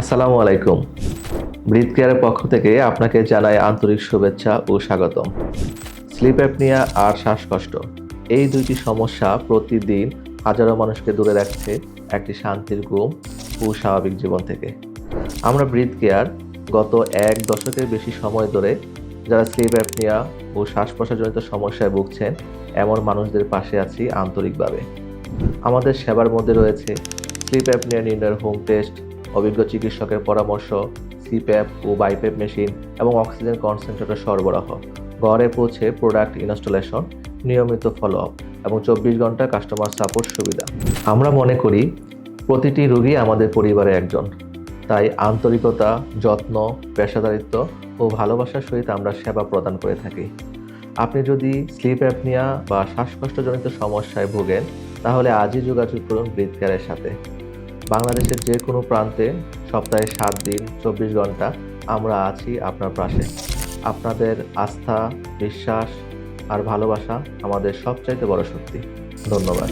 আসসালামু আলাইকুম। ব্রিথ কেয়ারের পক্ষ থেকে আপনাকে জানাই আন্তরিক শুভেচ্ছা ও স্বাগতম। স্লিপ অ্যাপনিয়া আর শ্বাসকষ্ট, এই দুইটি সমস্যা প্রতিদিন হাজারো মানুষকে দূরে রাখছে একটি শান্তির ঘুম ও স্বাভাবিক জীবন থেকে। আমরা ব্রিথ কেয়ার গত এক দশকের বেশি সময় ধরে যারা স্লিপ অ্যাপনিয়া ও শ্বাস প্রশ্বাসজনিত সমস্যায় ভুগছেন, এমন মানুষদের পাশে আছি আন্তরিকভাবে। আমাদের সেবার মধ্যে রয়েছে স্লিপ অ্যাপনিয়া নির্ণয়ের হোম টেস্ট অভিজ্ঞ চিকিৎসকের পরামর্শ, সিপ্যাপ ও বাইপ্যাপ মেশিন এবং অক্সিজেন কনসেন্ট্রেটর সরবরাহ। ঘরে পৌঁছে প্রোডাক্ট ইনস্টলেশন, নিয়মিত ফলো আপ এবং চব্বিশ ঘণ্টা কাস্টমার সাপোর্ট সুবিধা। আমরা মনে করি, প্রতিটি রোগী আমাদের পরিবারে একজন। তাই আন্তরিকতা, যত্ন, পেশাদারিত্ব ও ভালোবাসার সহিত আমরা সেবা প্রদান করে থাকি। আপনি যদি স্লিপ অ্যাপনিয়া বা শ্বাসকষ্টজনিত সমস্যায় ভোগেন, তাহলে আজই যোগাযোগ করুন কেয়ারের সাথে। বাংলাদেশের যে কোনো প্রান্তে সপ্তাহে সাত দিন, চব্বিশ ঘণ্টা আমরা আছি আপনার পাশে। আপনাদের আস্থা, বিশ্বাস আর ভালোবাসা আমাদের সবচাইতে বড় শক্তি। ধন্যবাদ।